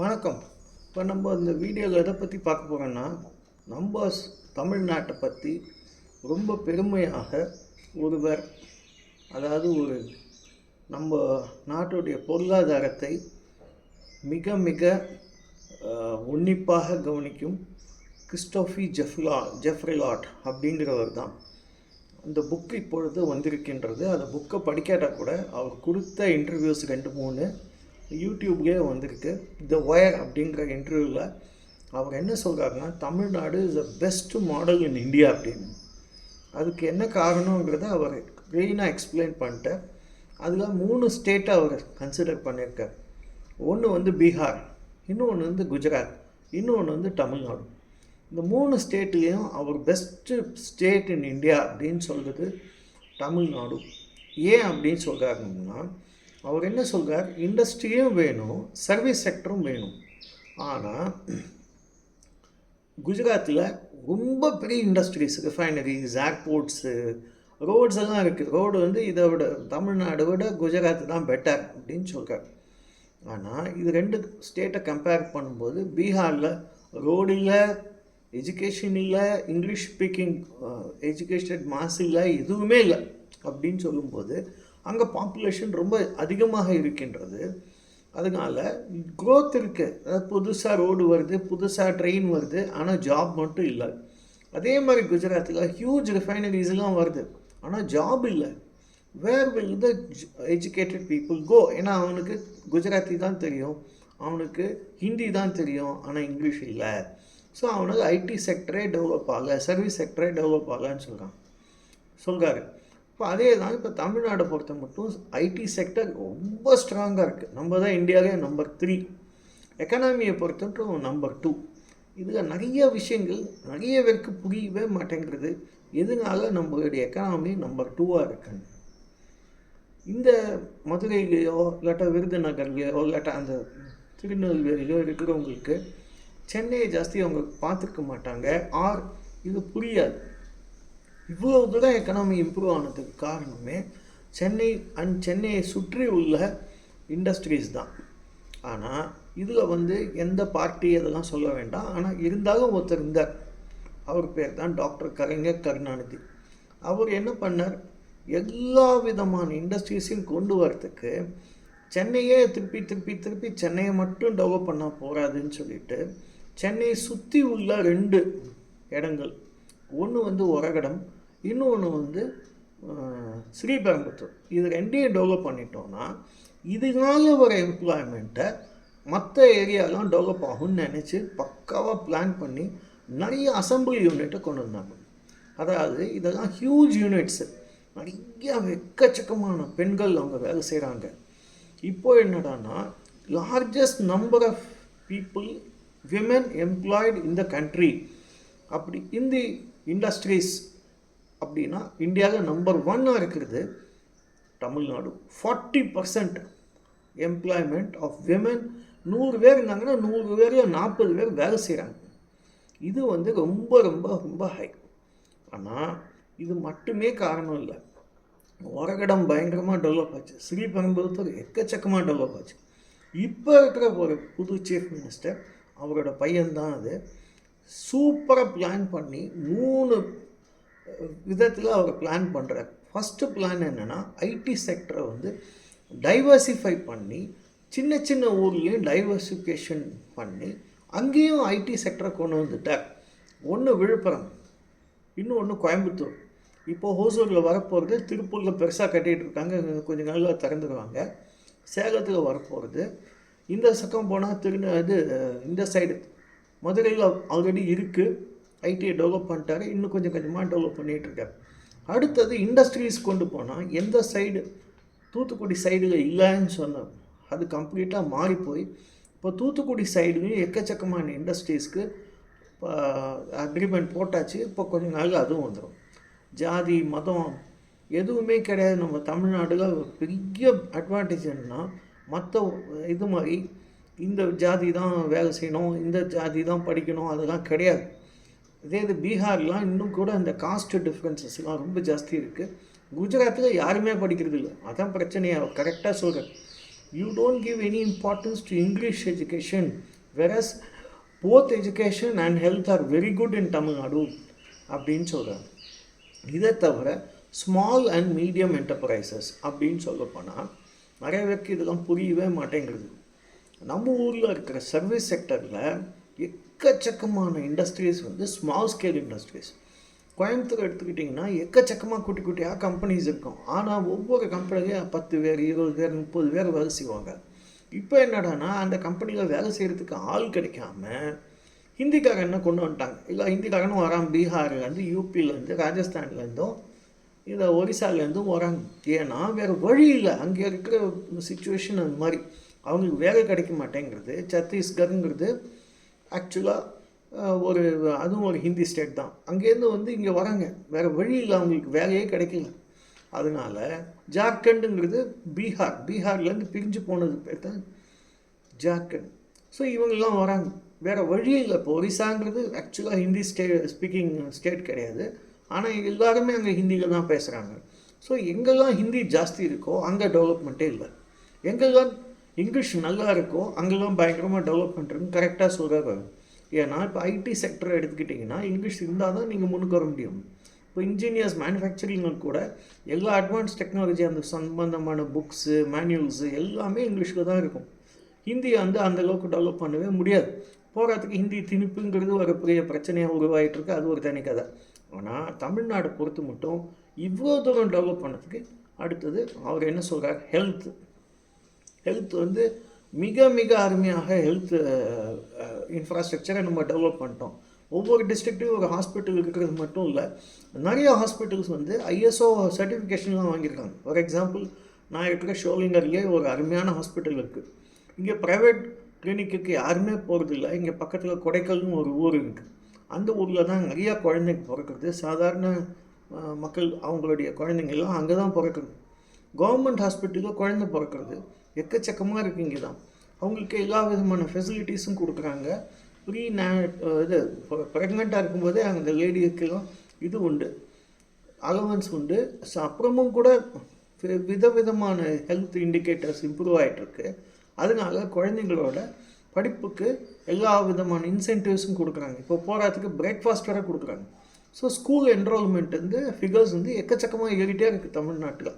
வணக்கம். இப்போ நம்ம இந்த வீடியோவில் எதை பற்றி பார்க்க போகிறோன்னா நம்ம தமிழ்நாட்டை பற்றி ரொம்ப பெருமையாக ஒருவர் அதாவது ஒரு நம்ம நாட்டுடைய பொருளாதாரத்தை மிக மிக உன்னிப்பாக கவனிக்கும் கிறிஸ்டோஃபி ஜெஃப்லா ஜெஃப்ரிலாட் அப்படிங்கிறவர் தான். அந்த புக் இப்பொழுது வந்திருக்கின்றது. அந்த புக்கை படிக்காட்டால் கூட அவர் கொடுத்த இன்டர்வியூஸ் ரெண்டு மூணு யூடியூப்லேயே வந்திருக்கு. த ஒயர் அப்படிங்கிற இன்டர்வியூவில் அவர் என்ன சொல்கிறாருன்னா Tamil Nadu is the best model in India அப்படின்னு. அதுக்கு என்ன காரணங்கிறத அவர் க்ளீனாக எக்ஸ்பிளைன் பண்ணிட்டு அதில் மூணு ஸ்டேட்டை அவர் கன்சிடர் பண்ணியிருக்கார். ஒன்று வந்து பீகார் இன்னொன்று வந்து குஜராத் இன்னொன்று வந்து தமிழ்நாடு. இந்த மூணு ஸ்டேட்லேயும் அவர் பெஸ்ட்டு ஸ்டேட் இன் இந்தியா அப்படின்னு சொல்கிறது தமிழ்நாடு. ஏன் அப்படின்னு சொல்கிறாங்கன்னா அவர் என்ன சொல்கிறார் இண்டஸ்ட்ரியும் வேணும் சர்வீஸ் செக்டரும் வேணும். ஆனால் குஜராத்தில் ரொம்ப பெரிய இண்டஸ்ட்ரீஸ் ரிஃபைனரிஸ் ஏர்போர்ட்ஸு ரோட்ஸ் எல்லாம் இருக்குது ரோடு வந்து இதை விட தமிழ்நாடு விட குஜராத் தான் பெட்டர் அப்படின்னு சொல்கிறார் ஆனால் இது ரெண்டு ஸ்டேட்டை கம்பேர் பண்ணும்போது பீகாரில் ரோடு இல்லை எஜுகேஷன் இல்லை இங்கிலீஷ் ஸ்பீக்கிங் எஜுகேஷன் மாஸ் இல்லை எதுவுமே இல்லை அப்படின்னு சொல்லும்போது அங்கே பாப்புலேஷன் ரொம்ப அதிகமாக இருக்கின்றது. அதனால் க்ரோத் இருக்குது அதாவது புதுசாக ரோடு வருது புதுசாக ட்ரெயின் வருது ஆனால் ஜாப் மட்டும் இல்லை. அதே மாதிரி குஜராத்தில் ஹியூஜ் ரிஃபைனரிஸ்லாம் வருது ஆனால் ஜாப் இல்லை. Where will the educated people go ஏன்னா அவனுக்கு குஜராத்தி தான் தெரியும் அவனுக்கு ஹிந்தி தான் தெரியும் ஆனால் இங்கிலீஷ் இல்லை. ஸோ அவனுக்கு ஐடி செக்டரே டெவலப் ஆகலை சர்வீஸ் செக்டரே டெவலப் ஆகலைன்னு சொல்கிறான் சொல்கிறாரு இப்போ அதே தான் இப்போ தமிழ்நாடை பொறுத்த மட்டும் ஐடி செக்டர் ரொம்ப ஸ்ட்ராங்காக இருக்குது நம்ம தான் இந்தியாவிலே நம்பர் த்ரீ எக்கனாமியை பொறுத்த மட்டும் நம்பர் டூ இதில் நிறைய விஷயங்கள் நிறைய பேருக்கு புரியவே மாட்டேங்கிறது எதனால நம்மளுடைய எக்கனாமி நம்பர் டூவாக இருக்குன்னு? இந்த மதுரையிலேயோ இல்லாட்டா விருதுநகர்லையோ இல்லாட்டா அந்த திருநெல்வேலியோ இருக்கிறவங்களுக்கு சென்னையை ஜாஸ்தி அவங்க பார்த்துருக்க மாட்டாங்க. ஆர் இது புரியாது. இவ்வளோ தூரம் எக்கனாமி இம்ப்ரூவ் ஆனதுக்கு காரணமே சென்னை அண்ட் சென்னையை சுற்றி உள்ள இண்டஸ்ட்ரீஸ் தான். ஆனால் இதில் வந்து எந்த பார்ட்டி அதெல்லாம் சொல்ல வேண்டாம். ஆனால் இருந்தாலும் ஒருத்தர் இருந்தார். அவர் பேர் தான் டாக்டர் கலைஞர் கருணாநிதி. அவர் என்ன பண்ணார்? எல்லா விதமான இண்டஸ்ட்ரீஸையும் கொண்டு வரத்துக்கு சென்னையே திருப்பி திருப்பி திருப்பி சென்னையை மட்டும் டெவலப் பண்ணால் போகாதுன்னு சொல்லிட்டு சென்னையை சுற்றி உள்ள ரெண்டு இடங்கள். ஒன்று வந்து உரகடம் இன்னொன்று வந்து ஸ்ரீபெரம்புத்தூர் ஸ்ரீபெரும்புத்தூர் இது ரெண்டையும் டெவலப் பண்ணிட்டோம்னா இதனால வர எம்ப்ளாய்மெண்ட்டை மற்ற ஏரியாலாம் டெவலப் ஆகும்னு நினச்சி பக்காவாக பிளான் பண்ணி நிறைய அசம்பிளி யூனிட்டை கொண்டு வந்தாங்க. அதாவது இதெல்லாம் ஹியூஜ் யூனிட்ஸு நிறைய எக்கச்சக்கமான பெண்கள் அவங்க வேலை செய்கிறாங்க இப்போ என்னடான்னா largest number of people women employed in the country அப்படி இந்த இண்டஸ்ட்ரீஸ் அப்படின்னா இந்தியாவில் நம்பர் ஒன்னாக இருக்கிறது Tamil Nadu. Forty percent employment of women நூறு பேர் இருந்தாங்கன்னா நூறு பேரையும் நாற்பது பேர் வேலை செய்கிறாங்க இது வந்து ரொம்ப ரொம்ப ரொம்ப ஹை ஆனால் இது மட்டுமே காரணம் இல்லை. உரகடம் பயங்கரமாக டெவலப் ஆச்சு. ஸ்ரீபெரும்புத்தூர் எக்கச்சக்கமாக டெவலப் ஆச்சு. இப்போ இருக்கிற ஒரு புது சீஃப் மினிஸ்டர் அவரோட பையன்தான் அது. சூப்பராக பிளான் பண்ணி மூணு விதத்தில் அவர் பிளான் பண்ணுற ஃபஸ்ட்டு பிளான் என்னென்னா ஐடி செக்டரை வந்து டைவர்சிஃபை பண்ணி சின்ன சின்ன ஊர்லேயும் டைவர்சிஃபிகேஷன் பண்ணி அங்கேயும் ஐடி செக்டரை கொண்டு வந்துட்டார் ஒன்று விழுப்புரம் இன்னொன்று கோயம்புத்தூர். இப்போ ஹோசூரில் வரப்போகிறது திருப்பூரில் பெருசாக கட்டிகிட்டு இருக்காங்க இன்னும் நாளில் திறந்துடுவாங்க சேலத்தில் வரப்போகிறது இந்த பக்கம் போனால் திரு இது இந்த சைடு மதுரையில் ஆல்ரெடி இருக்குது ஐடியை டெவலப் பண்ணிட்டாரு. இன்னும் கொஞ்சம் கொஞ்சமாக டெவலப் பண்ணிகிட்ருக்காரு அடுத்தது இண்டஸ்ட்ரீஸ் கொண்டு போனால் எந்த சைடு தூத்துக்குடி சைடில் இல்லைன்னு சொன்னோம் அது கம்ப்ளீட்டாக மாறி போய் இப்போ தூத்துக்குடி சைடுலையும் எக்கச்சக்கமான இண்டஸ்ட்ரீஸ்க்கு இப்போ அக்ரிமெண்ட் போட்டாச்சு. இப்போ கொஞ்ச நாள் அதுவும் வந்துடும் ஜாதி மதம் எதுவுமே கிடையாது. நம்ம தமிழ்நாடுல ஒரு பெரிய அட்வான்டேஜ் என்னன்னா மற்ற இது மாதிரி இந்த ஜாதி தான் வேலை செய்யணும் இந்த ஜாதி தான் படிக்கணும் அதெல்லாம் கிடையாது. இதே இது பீகார்லாம் இன்னும் கூட அந்த காஸ்ட் டிஃப்ரென்சஸ்லாம் ரொம்ப ஜாஸ்தி இருக்குது குஜராத்தில் யாருமே படிக்கிறது இல்லை. அதான் பிரச்சனையை? கரெக்டாக சொல்கிறேன் you don't give any importance to English education whereas both education and health are very good in Tamil Nadu அப்படின்னு சொல்கிறாங்க இதை தவிர ஸ்மால் அண்ட் மீடியம் என்டர்பிரைசஸ் அப்படின்னு சொல்ல போனால் நிறைய பேருக்கு இதெல்லாம் புரியவே மாட்டேங்கிறது. நம்ம ஊரில் இருக்கிற சர்வீஸ் செக்டரில் எக்கச்சக்கமான இண்டஸ்ட்ரீஸ் வந்து ஸ்மால் ஸ்கேல் இண்டஸ்ட்ரீஸ் கோயம்புத்தூர் எடுத்துக்கிட்டிங்கன்னா எக்கச்சக்கமாக குட்டி குட்டியாக கம்பெனிஸ் இருக்கும். ஆனால் ஒவ்வொரு கம்பெனிலையும் பத்து பேர் இருபது பேர் முப்பது பேர் வேலை செய்வாங்க. இப்போ என்னடான்னா அந்த கம்பெனியில் வேலை செய்கிறதுக்கு ஆள் கிடைக்காம ஹிந்திக்காக என்ன கொண்டு வந்துட்டாங்க? இல்லை ஹிந்திக்காரனும் வரான் பீகார்லேருந்து யூபிலேருந்து ராஜஸ்தான்லேருந்தும் இதை ஒரிசாலேருந்தும் வராங்க. ஏன்னா வேறு வழி இல்லை. அங்கே இருக்கிற சுச்சுவேஷன் அந்த மாதிரி. அவங்களுக்கு வேலை கிடைக்க மாட்டேங்கிறது சத்தீஸ்கருங்கிறது ஆக்சுவலாக ஒரு அதுவும் ஒரு ஹிந்தி ஸ்டேட் தான். அங்கேருந்து வந்து இங்கே வராங்க. வேறு வழி இல்லை அவங்களுக்கு வேலையே கிடைக்கல. அதனால ஜார்க்கண்டுங்கிறது பீகார். பீகார்லேருந்து பிரிஞ்சு போனது பேர் தான் ஜார்க்கண்ட். ஸோ இவங்கெல்லாம் வராங்க. வேறு வழி இல்லை. இப்போ ஒரிசாங்கிறது ஆக்சுவலாக ஹிந்தி ஸ்டே ஸ்பீக்கிங் ஸ்டேட் கிடையாது. ஆனால் எல்லாருமே அங்கே ஹிந்தியில் தான் பேசுகிறாங்க ஸோ எங்கெல்லாம் ஹிந்தி ஜாஸ்தி இருக்கோ அங்கே டெவலப்மெண்ட்டே இல்லை. எங்கெல்லாம் இங்கிலீஷ் நல்லா இருக்கோ அங்கெல்லாம் பயங்கரமாக டெவலப்மெண்ட் இருக்குன்னு கரெக்டாக சொல்கிறாங்க ஏன்னா இப்போ ஐடி செக்டர் எடுத்துக்கிட்டிங்கன்னா இங்கிலீஷ் இருந்தால் தான் நீங்கள் முன்னுக்கு வர முடியும். இப்போ இன்ஜினியர்ஸ் மேனுஃபேக்சரிங்கில் கூட எல்லா அட்வான்ஸ் டெக்னாலஜி அந்த சம்பந்தமான புக்ஸு மேனுவல்ஸு எல்லாமே இங்கிலீஷில் தான் இருக்கும். ஹிந்தியை வந்து அந்த அளவுக்கு டெவலப் பண்ணவே முடியாது. போகிறதுக்கு ஹிந்தி திணிப்புங்கிறது ஒரு பெரிய பிரச்சனையாக உருவாகிட்டு இருக்கு அது ஒரு தனி கதை. ஆனால் தமிழ்நாடு பொறுத்து மட்டும் இவ்வளோ தூரம் டெவலப் பண்ணதுக்கு அடுத்தது அவர் என்ன சொல்கிறார் ஹெல்த் ஹெல்த் வந்து மிக மிக அருமையாக ஹெல்த் இன்ஃப்ராஸ்ட்ரக்சரை நம்ம டெவலப் பண்ணிட்டோம். ஒவ்வொரு டிஸ்ட்ரிக்ட்லையும் ஒரு ஹாஸ்பிட்டல் இருக்கிறது மட்டும் இல்லை நிறைய ஹாஸ்பிட்டல்ஸ் வந்து ஐஎஸ்ஓ சர்டிஃபிகேஷன்லாம் வாங்கியிருக்காங்க. ஃபார் எக்ஸாம்பிள் நான் இருக்கிற ஷோலிங்கர்லேயே ஒரு அருமையான ஹாஸ்பிட்டல் இருக்குது இங்கே ப்ரைவேட் கிளினிக்கு யாருமே போகிறதில்ல இங்கே பக்கத்தில் கொடைக்கல்னு ஒரு ஊர் இருக்குது அந்த ஊரில் தான் நிறையா குழந்தைங்க பிறக்கிறது சாதாரண மக்கள் அவங்களுடைய குழந்தைங்கள்லாம் அங்கே தான் பிறக்கிறது கவர்மெண்ட் ஹாஸ்பிட்டலில் குழந்தை பிறக்கிறது எக்கச்சக்கமாக இருக்குது இங்கே தான் அவங்களுக்கு எல்லா விதமான ஃபெசிலிட்டிஸும் கொடுக்குறாங்க. ப்ரீ நே இது ப்ரெக்னெண்ட்டாக இருக்கும்போதே அந்த லேடிக்கெல்லாம் இது உண்டு. அலவன்ஸ் உண்டு. ஸோ அப்புறமும் கூட விதவிதமான ஹெல்த் இண்டிகேட்டர்ஸ் இம்ப்ரூவ் ஆகிட்டுருக்கு அதனால குழந்தைங்களோட படிப்புக்கு எல்லா விதமான இன்சென்டிவ்ஸும் கொடுக்குறாங்க. இப்போ போகிறதுக்கு பிரேக்ஃபாஸ்ட் வேறு கொடுக்குறாங்க. ஸோ ஸ்கூல் என்ரோல்மெண்ட் வந்து ஃபிகர்ஸ் வந்து எக்கச்சக்கமாக ஏறிட்டே இருக்குது தமிழ்நாட்டில்.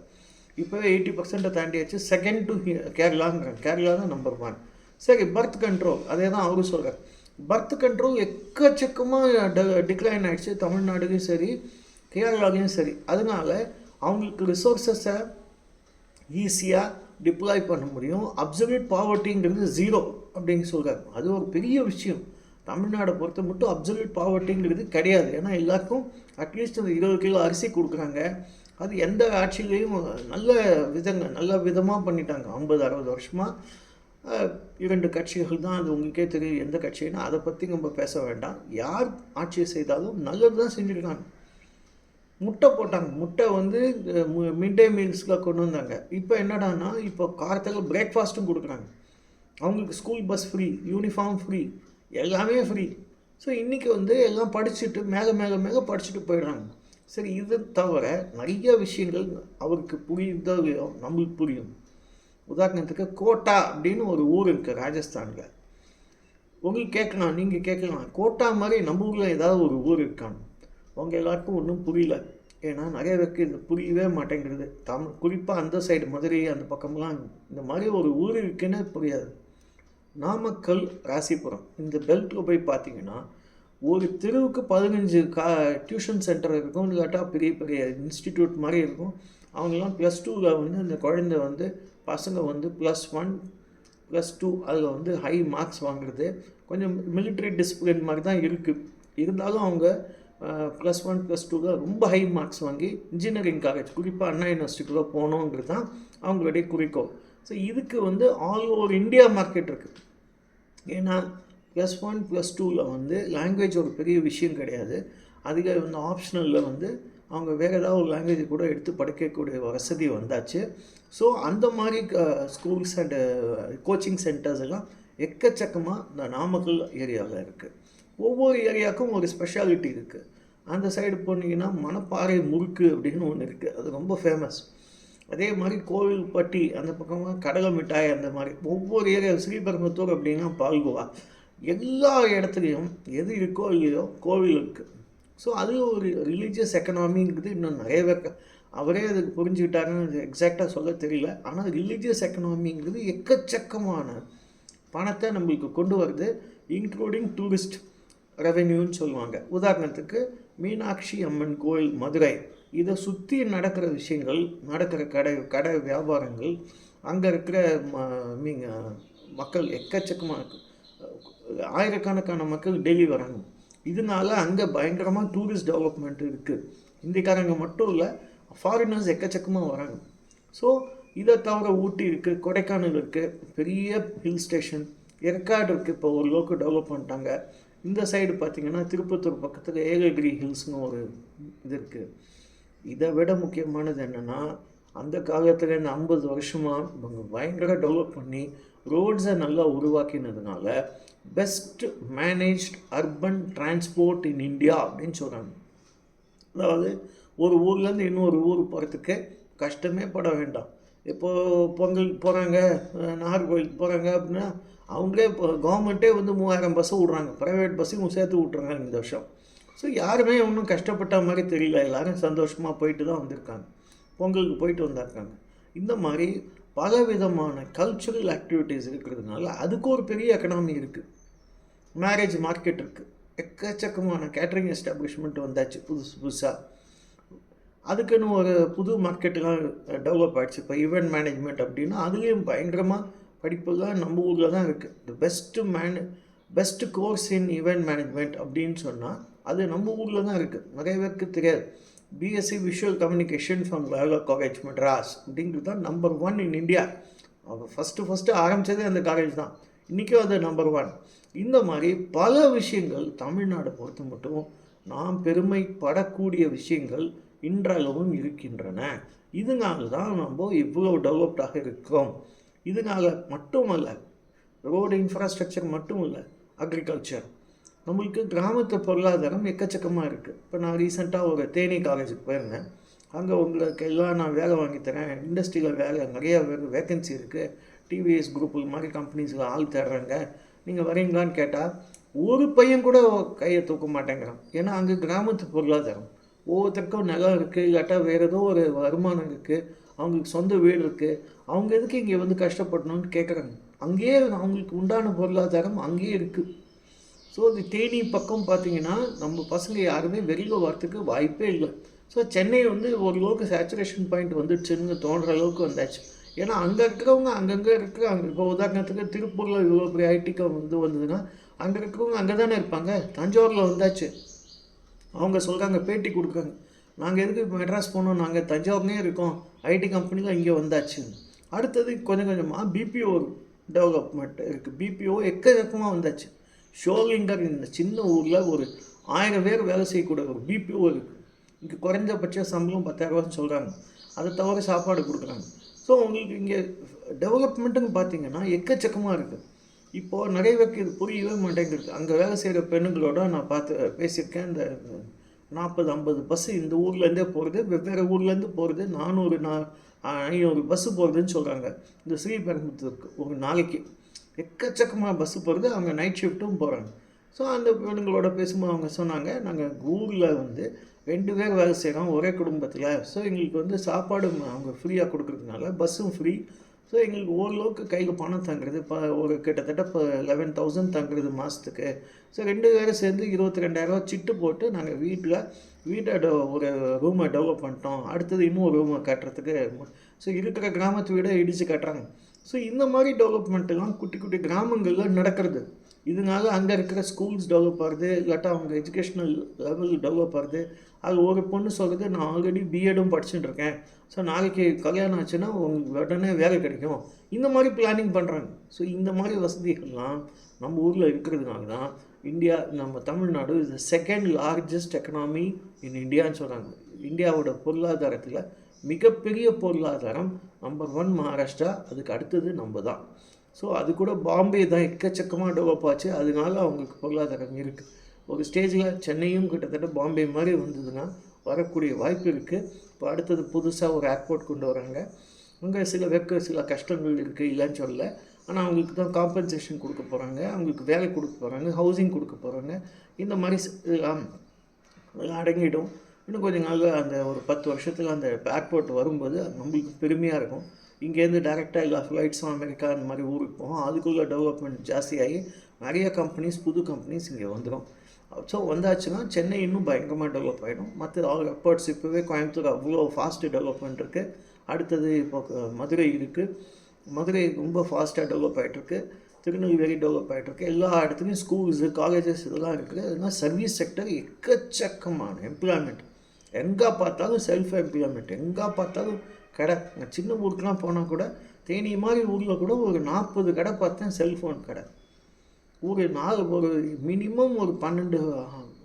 இப்போவே எயிட்டி பர்சன்ட்டை தாண்டியாச்சு செகண்ட் டு கேரளாங்கிறாங்க. கேரளா தான் நம்பர் ஒன் சரி பர்த் கண்ட்ரோல் அதே தான் அவரும் சொல்கிறார் பர்த் கண்ட்ரோல் எக்கச்சக்கமாக டிக்ளைன் ஆகிடுச்சு தமிழ்நாடுலையும் சரி கேரளாலையும் சரி. அதனால அவங்களுக்கு ரிசோர்ஸஸை ஈஸியாக டிப்ளாய் பண்ண முடியும். அப்சல்யூட் பாவர்ட்டிங்கிறது ஜீரோ அப்படின்னு சொல்கிறார் அது ஒரு பெரிய விஷயம். தமிழ்நாடை பொறுத்த மட்டும் அப்சல்யூட் பாவர்ட்டிங்கிறது கிடையாது. ஏன்னா எல்லாருக்கும் அட்லீஸ்ட் அந்த இருபது கிலோ அரிசி கொடுக்குறாங்க. அது எந்த ஆட்சியிலையும் நல்ல விதங்க நல்ல விதமாக பண்ணிட்டாங்க. ஐம்பது அறுபது வருஷமாக இரண்டு கட்சிகள் தான் அது உங்களுக்கே தெரியும் எந்த கட்சின்னா அதை பற்றி நம்ம பேச வேண்டாம். யார் ஆட்சி செய்தாலும் நல்லது தான் செஞ்சுருக்காங்க. முட்டை போட்டாங்க. முட்டை வந்து மிட் டே மீல்ஸில் கொண்டு வந்தாங்க. இப்போ என்னடான்னா இப்போ காரத்தில் பிரேக்ஃபாஸ்ட்டும் கொடுக்குறாங்க. அவங்களுக்கு school bus free uniform free எல்லாமே ஃப்ரீ ஸோ இன்றைக்கி வந்து எல்லாம் படிச்சுட்டு மேலே மேலே மேலே படிச்சுட்டு போயிடுறாங்க. சரி இது தவிர நிறைய விஷயங்கள் அவருக்கு புரியுதோ இல்லையோ நம்மளுக்கு புரியும். உதாரணத்துக்கு கோட்டா அப்படின்னு ஒரு ஊர் இருக்குது ராஜஸ்தானில். உங்களுக்கு கேட்கலாம் நீங்கள் கேட்கலாம். கோட்டா மாதிரி நம்ம ஊரில் ஏதாவது ஒரு ஊர் இருக்கான். அவங்க எல்லாருக்கும் ஒன்றும் புரியல. ஏன்னா நிறைய பேருக்கு இது புரியவே மாட்டேங்கிறது தமிழ் குறிப்பாக அந்த சைடு மதுரை அந்த பக்கம்லாம் இந்த மாதிரி ஒரு ஊர் இருக்குன்னு புரியாது. நாமக்கல் ராசிபுரம் இந்த பெல்ட்டில் போய் பார்த்தீங்கன்னா ஒரு தெருவுக்கு பதினஞ்சு கா டியூஷன் சென்டர் இருக்கும் இல்லாட்டா பெரிய பெரிய இன்ஸ்டிடியூட் மாதிரி இருக்கும். அவங்கெல்லாம் ப்ளஸ் டூவில் வந்து அந்த குழந்தை வந்து பசங்க வந்து ப்ளஸ் ஒன் ப்ளஸ் டூ அதில் வந்து ஹை மார்க்ஸ் வாங்குறது. கொஞ்சம் மிலிட்ரி டிசிப்ளின் மாதிரி தான் இருக்குது இருந்தாலும் அவங்க ப்ளஸ் ஒன் ப்ளஸ் டூவில் ரொம்ப ஹை மார்க்ஸ் வாங்கி இன்ஜினியரிங் காலேஜ் குறிப்பாக அண்ணா யூனிவர்சிட்டிக்குள்ளே போகணுங்கிறது தான் அவங்களுடைய குறிக்கோள். ஸோ இதுக்கு வந்து ஆல் ஓவர் இந்தியா மார்க்கெட் இருக்குது ஏன்னா ப்ளஸ் ஒன் ப்ளஸ் டூவில் வந்து லாங்குவேஜ் ஒரு பெரிய விஷயம் கிடையாது. அதிக வந்து ஆப்ஷனலில் வந்து அவங்க வேறு ஏதாவது ஒரு லாங்குவேஜ் கூட எடுத்து படிக்கக்கூடிய வசதி வந்தாச்சு. ஸோ அந்த மாதிரி ஸ்கூல்ஸ் அண்டு கோச்சிங் சென்டர்ஸ் எல்லாம் எக்கச்சக்கமாக இந்த நாமக்கல் ஏரியாவில் இருக்குது ஒவ்வொரு ஏரியாவுக்கும் ஒரு ஸ்பெஷாலிட்டி இருக்குது அந்த சைடு போனீங்கன்னா மணப்பாறை முறுக்கு அப்படின்னு ஒன்று இருக்குது அது ரொம்ப ஃபேமஸ் அதே மாதிரி கோவில்பட்டி அந்த பக்கமாக கடலை மிட்டாய் அந்த மாதிரி. ஒவ்வொரு ஏரியா ஸ்ரீபெரும்புத்தூர் அப்படின்னா பால்குவா. எல்லா இடத்துலையும் எது இருக்கோ இல்லையோ கோவில் இருக்குது ஸோ அது ஒரு ரிலீஜியஸ் எக்கனாமிங்கிறது இன்னும் நிறைய பேர் அவரே அதுக்கு புரிஞ்சுக்கிட்டாருன்னு எக்ஸாக்டாக சொல்ல தெரியல. ஆனால் ரிலீஜியஸ் எக்கனாமிங்கிறது எக்கச்சக்கமான பணத்தை நம்மளுக்கு கொண்டு வருது. இன்க்ளூடிங் டூரிஸ்ட் ரெவென்யூன்னு சொல்லுவாங்க. உதாரணத்துக்கு மீனாட்சி அம்மன் கோயில் மதுரை. இதை சுற்றி நடக்கிற விஷயங்கள் நடக்கிற கடை கடை வியாபாரங்கள் அங்கே இருக்கிற ம மீங்க மக்கள் எக்கச்சக்கமாக இருக்கு. ஆயிரக்கணக்கான மக்கள் டெய்லி வராங்க. இதனால அங்கே பயங்கரமாக டூரிஸ்ட் டெவலப்மெண்ட் இருக்குது இந்திக்காரங்க மட்டும் இல்லை ஃபாரினர்ஸ் எக்கச்சக்கமாக வராங்க. ஸோ இதை தவிர ஊட்டி இருக்குது கொடைக்கானல் இருக்குது பெரிய ஹில் ஸ்டேஷன் ஏற்காடு இருக்குது இப்போ ஓரளவுக்கு டெவலப் பண்ணிட்டாங்க. இந்த சைடு பார்த்திங்கன்னா திருப்பத்தூர் பக்கத்தில் ஏககிரி ஹில்ஸ்னு ஒரு இது இருக்குது இதை விட முக்கியமானது என்னென்னா அந்த காலத்தில் இந்த ஐம்பது வருஷமாக இவங்க பயங்கர டெவலப் பண்ணி ரோட்ஸை நல்லா உருவாக்கினதுனால best managed urban transport in India அப்படின்னு சொல்கிறாங்க அதாவது ஒரு ஊர்லேருந்து இன்னொரு ஊர் போகிறதுக்கு கஷ்டமே பட வேண்டாம். இப்போது பொங்கலுக்கு போகிறாங்க நாகர்கோவிலுக்கு போகிறாங்க அப்படின்னா அவங்களே இப்போ கவர்மெண்ட்டே வந்து மூவாயிரம் பஸ்ஸு விட்றாங்க. ப்ரைவேட் பஸ்ஸையும் சேர்த்து விட்றாங்க இந்த வருஷம். ஸோ யாருமே ஒன்றும் கஷ்டப்பட்ட மாதிரி தெரியல. எல்லாரும் சந்தோஷமாக போயிட்டு தான் வந்திருக்காங்க. பொங்கலுக்கு போயிட்டு வந்திருக்காங்க. இந்த மாதிரி பல விதமான கல்ச்சுரல் ஆக்டிவிட்டீஸ் இருக்கிறதுனால அதுக்கு ஒரு பெரிய எக்கனாமி இருக்குது மேரேஜ் மார்க்கெட் இருக்குது எக்கச்சக்கமான கேட்ரிங் எஸ்டாப்ளிஷ்மெண்ட் வந்தாச்சு புதுசு புதுசாக அதுக்குன்னு ஒரு புது மார்க்கெட்டுலாம் டெவலப் ஆகிடுச்சு இப்போ ஈவெண்ட் மேனேஜ்மெண்ட் அப்படின்னா அதுலேயும் பயங்கரமாக படிப்புலாம் நம்ம ஊரில் தான் இருக்குது the best mana best course in event management அப்படின்னு சொன்னால் அது நம்ம ஊரில் தான் இருக்குது நிறைய பேருக்கு தெரியாது. BSc visual communication from Loyola college Madras அப்படிங்கிறது தான் நம்பர் ஒன் இன் இந்தியா அவங்க ஃபஸ்ட்டு ஃபஸ்ட்டு ஆரம்பித்ததே அந்த காலேஜ் தான். இன்றைக்கும் அது நம்பர் ஒன் இந்த மாதிரி பல விஷயங்கள் தமிழ்நாடை பொறுத்த மட்டும் நாம் பெருமைப்படக்கூடிய விஷயங்கள் இன்றளவும் இருக்கின்றன. இதனால தான் நம்ம இவ்வளோ டெவலப்டாக இருக்கிறோம் இதனால மட்டுமல்ல ரோடு இன்ஃப்ராஸ்ட்ரக்சர் மட்டும் இல்லை அக்ரிகல்ச்சர் நம்மளுக்கு கிராமத்து பொருளாதாரம் எக்கச்சக்கமாக இருக்குது இப்போ நான் ரீசெண்டாக ஒரு தேனி காலேஜுக்கு போயிருந்தேன். அங்கே உங்களுக்கு எல்லாம் நான் வேலை வாங்கி தரேன். இண்டஸ்ட்ரியில் வேலை நிறையா வேக்கன்சி இருக்குது டிவிஎஸ் குரூப்பு மாதிரி கம்பெனிஸுக்கு ஆள் தேடுறாங்க. நீங்கள் வரீங்களான்னு கேட்டால் ஒரு பையன் கூட கையை தூக்க மாட்டேங்கிறான். ஏன்னா அங்கே கிராமத்து பொருளாதாரம். ஒவ்வொருத்தருக்கும் நிலம் இருக்குது இல்லாட்டா வேறு ஏதோ ஒரு வருமானம் இருக்குது அவங்களுக்கு சொந்த வீடு இருக்குது அவங்க எதுக்கு இங்கே வந்து கஷ்டப்படணும்னு கேட்குறாங்க அங்கேயே அவங்களுக்கு உண்டான பொருளாதாரம் அங்கேயே இருக்குது ஸோ இது தேனி பக்கம் பார்த்தீங்கன்னா நம்ம பசங்க யாருமே வெளியில் வரத்துக்கு வாய்ப்பே இல்லை. ஸோ சென்னை வந்து ஓரளவுக்கு சேச்சுரேஷன் பாயிண்ட் வந்துடுச்சுன்னு தோன்ற அளவுக்கு வந்தாச்சு. ஏன்னா அங்கே இருக்கிறவங்க அங்கங்கே இருக்கிற அங்கே இப்போ உதாரணத்துக்கு திருப்பூரில் இவ்வளோ பெரிய ஐடிக்கு வந்து வந்ததுன்னா அங்கே இருக்கிறவங்க அங்கே தானே இருப்பாங்க. தஞ்சாவூரில் வந்தாச்சு. அவங்க சொல்கிறாங்க பேட்டி கொடுக்குறாங்க. நாங்கள் எதுக்கு இப்போ மெட்ராஸ் போனோம் நாங்கள் தஞ்சாவூர்லேயே இருக்கோம். ஐடி கம்பெனியில் இங்கே வந்தாச்சு. அடுத்தது கொஞ்சம் கொஞ்சமாக பிபிஓ டெவலப்மெண்ட் இருக்குது பிபிஓ எக்கச்சக்கமாக வந்தாச்சு. ஷோலிங்கர் இந்த சின்ன ஊரில் ஒரு ஆயிரம் பேர் வேலை செய்யக்கூடிய ஒரு பிபிஓ இருக்குது இங்கே குறைஞ்சபட்ச சம்பளம் பத்தாயிரரூவான்னு சொல்கிறாங்க அதை தவிர சாப்பாடு கொடுக்குறாங்க. ஸோ உங்களுக்கு இங்கே டெவலப்மெண்ட்டுன்னு பார்த்தீங்கன்னா எக்கச்சக்கமாக இருக்குது இப்போது நிறைய பேருக்கு இது புரியவே மாட்டேங்கிறது அங்கே வேலை செய்கிற பெண்ணுங்களோட நான் பார்த்து பேசியிருக்கேன். இந்த நாற்பது ஐம்பது பஸ்ஸு இந்த ஊர்லேருந்தே போகிறது வெவ்வேறு ஊர்லேருந்து போகிறது நானூறு நா ஐநூறு பஸ்ஸு போகிறதுன்னு சொல்கிறாங்க இந்த ஸ்ரீபெரும்புத்தூருக்கு ஒரு நாளைக்கு எக்கச்சக்கமாக பஸ்ஸு போகிறது அவங்க நைட் ஷிஃப்ட்டும் போகிறாங்க ஸோ அந்த பெண்களோட பேசும்போது அவங்க சொன்னாங்க நாங்கள் ஊரில் வந்து ரெண்டு பேர் வேலை செய்கிறோம் ஒரே குடும்பத்தில். ஸோ எங்களுக்கு வந்து சாப்பாடு அவங்க ஃப்ரீயாக கொடுக்குறதுனால பஸ்ஸும் ஃப்ரீ ஸோ எங்களுக்கு ஓரளவுக்கு கையில் பணம் தங்குறது. இப்போ ஒரு கிட்டத்தட்ட இப்போ லெவன் தௌசண்ட் தங்குறது மாதத்துக்கு ஸோ ரெண்டு பேரும் சேர்ந்து இருபத்தி ரெண்டாயிரரூவா சிட்டு போட்டு நாங்கள் வீட்டில் வீட்டை ஒரு ரூமை டெவலப் பண்ணிட்டோம். அடுத்தது இன்னும் ஒரு ரூமை கட்டுறதுக்கு ஸோ இருக்கிற கிராமத்து வீடை இடித்து கட்டுறாங்க. ஸோ இந்த மாதிரி டெவலப்மெண்ட்டெல்லாம் குட்டி குட்டி கிராமங்களில் நடக்கிறது. இதனால அங்கே இருக்கிற ஸ்கூல்ஸ் டெவலப் ஆகுது. இல்லாட்டா அவங்க எஜுகேஷ்னல் லெவல் டெவலப் ஆகுது. அது ஒரு பொண்ணு சொல்கிறது நான் ஆல்ரெடி பிஎடும் படிச்சுட்டு இருக்கேன். ஸோ நாளைக்கு கல்யாணம் ஆச்சுன்னா உங்களுக்கு உடனே வேலை கிடைக்கும். இந்த மாதிரி பிளானிங் பண்ணுறாங்க ஸோ இந்த மாதிரி வசதிகள்லாம் நம்ம ஊரில் இருக்கிறதுனால தான் இந்தியா நம்ம Tamil Nadu is the second largest economy in இந்தியான்னு சொல்கிறாங்க இந்தியாவோட பொருளாதாரத்தில் மிகப்பெரிய பொருளாதாரம் நம்பர் ஒன் மகாராஷ்டிரா அதுக்கு அடுத்தது நம்ம தான். ஸோ அது கூட பாம்பே தான் எக்கச்சக்கமாக டெவலப் ஆச்சு அதனால அவங்களுக்கு பொருளாதாரம் இருக்குது ஒரு ஸ்டேஜில் சென்னையும் கிட்டத்தட்ட பாம்பே மாதிரி வந்ததுன்னா வரக்கூடிய வாய்ப்பு இருக்குது இப்போ அடுத்தது புதுசாக ஒரு ஏர்போர்ட் கொண்டு வராங்க. அங்கே சில வெக்க சில கஷ்டங்கள் இருக்குது இல்லைன்னு சொல்லல. ஆனால் அவங்களுக்கு தான் காம்பன்சேஷன் கொடுக்க போகிறாங்க அவங்களுக்கு வேலை கொடுக்க போகிறாங்க ஹவுசிங் கொடுக்க போகிறாங்க இந்த மாதிரி இதெல்லாம் அடங்கிடும். இன்னும் கொஞ்சம் நாளில் அந்த ஒரு பத்து வருஷத்தில் அந்த ஏர்போர்ட் வரும்போது நம்மளுக்கு பெருமையாக இருக்கும். இங்கேருந்து டேரெக்டாக எல்லா ஃப்ளைட்ஸ் அமெரிக்கா அந்த மாதிரி ஊருக்கு போகும். அதுக்குள்ளே டெவலப்மெண்ட் ஜாஸ்தியாகி நிறைய கம்பெனிஸ் புது கம்பெனிஸ் இங்கே வந்துடும் ஸோ வந்தாச்சுன்னா சென்னை இன்னும் பயங்கரமாக டெவலப் ஆகிடும் மற்ற ஆல் எஃபர்ட்ஸ் இப்போவே கோயம்புத்தூர் அவ்வளோ ஃபாஸ்ட்டு டெவலப்மெண்ட் இருக்குது அடுத்தது இப்போ மதுரை இருக்குது மதுரை ரொம்ப ஃபாஸ்ட்டாக டெவலப் ஆகிட்டுருக்கு திருநெல்வேலி டெவலப் ஆகிட்டுருக்கு எல்லா இடத்துலையும் ஸ்கூல்ஸு காலேஜஸ் இதெல்லாம் இருக்குது அதனால் சர்வீஸ் செக்டர் எக்கச்சக்கமான எம்ப்ளாய்மெண்ட் எங்கே பார்த்தாலும் செல்ஃப் எம்ப்ளாய்மெண்ட் எங்கே பார்த்தாலும் கடை. நான் சின்ன ஊருக்குலாம் போனால் கூட தேனி மாதிரி ஊரில் கூட ஒரு நாற்பது கடை பார்த்தேன் செல்ஃபோன் கடை. ஒரு நாலு ஒரு மினிமம் ஒரு பன்னெண்டு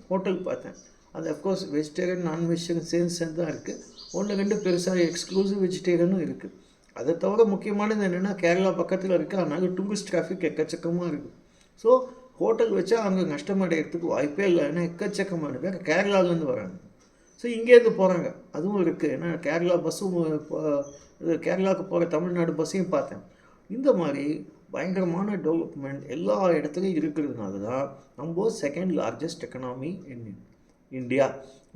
ஹோட்டல் பார்த்தேன். அது அஃப்கோர்ஸ் வெஜிடேரியன் நான் வெஜிடேரியன் சேர்ந்து சேர்ந்து தான் இருக்குது ஒன்று ரெண்டு பெருசாக எக்ஸ்க்ளூசிவ் வெஜிடேரியனும் இருக்குது அதை தவிர முக்கியமானது என்னென்னா கேரளா பக்கத்தில் இருக்குது அதனால டூரிஸ்ட் டிராஃபிக் எக்கச்சக்கமாக இருக்குது ஸோ ஹோட்டல் வச்சா அங்கே நஷ்டமடைகிறதுக்கு வாய்ப்பே இல்லை. ஏன்னா எக்கச்சக்கமான பேர் கேரளாவிலேருந்து வராங்க. ஸோ இங்கேருந்து போகிறாங்க அதுவும் இருக்குது ஏன்னா கேரளா பஸ்ஸும் இது கேரளாவுக்கு போகிற தமிழ்நாடு பஸ்ஸையும் பார்த்தேன். இந்த மாதிரி பயங்கரமான டெவலப்மெண்ட் எல்லா இடத்துலையும் இருக்கிறதுனால தான் நம்ம second largest economy in India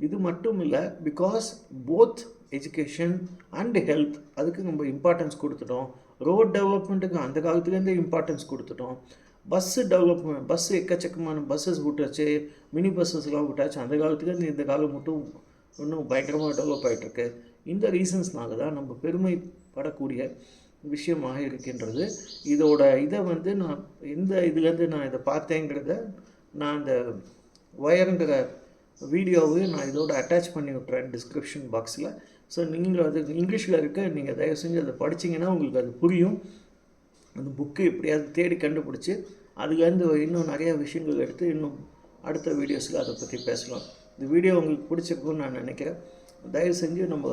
இது மட்டும் இல்லை because both education and health அதுக்கு நம்ம இம்பார்ட்டன்ஸ் கொடுத்துட்டோம். ரோட் டெவலப்மெண்ட்டுக்கு அந்த காலத்துலேருந்தே இம்பார்ட்டன்ஸ் கொடுத்துட்டோம். பஸ்ஸு டெவலப்மெண்ட் பஸ்ஸு எக்கச்சக்கமான பஸ்ஸஸ் விட்டாச்சு மினி பஸ்ஸஸ்லாம் விட்டாச்சு அந்த காலத்துலேருந்து இந்த காலம் மட்டும் இன்னும் பயங்கரமாக டெவலப் ஆகிட்டுருக்கு இந்த ரீசன்ஸ்னால தான் நம்ம பெருமைப்படக்கூடிய விஷயமாக இருக்கின்றது. இதோட இதை வந்து நான் எந்த இதுலேருந்து நான் இதை பார்த்தேங்கிறத நான் அந்த ஒயருங்கிற வீடியோவை நான் இதோட அட்டாச் பண்ணி விட்றேன் டிஸ்கிரிப்ஷன் பாக்ஸில் ஸோ நீங்கள் அது இங்கிலீஷில் இருக்க நீங்கள் தயவு செஞ்சு அதை படிச்சீங்கன்னா உங்களுக்கு அது புரியும். அந்த புக்கு எப்படியாவது தேடி கண்டுபிடிச்சி அதுலேருந்து இன்னும் நிறையா விஷயங்கள் எடுத்து இன்னும் அடுத்த வீடியோஸில் அதை பற்றி பேசலாம். இந்த வீடியோ உங்களுக்கு பிடிச்சிருக்கும்னு நான் நினைக்கிறேன். தயவு செஞ்சு நம்ம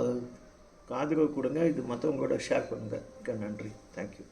ஆதரவு கொடுங்க. இது மற்றவங்களோட ஷேர் பண்ணுங்கள் மிக்க நன்றி. தேங்க்யூ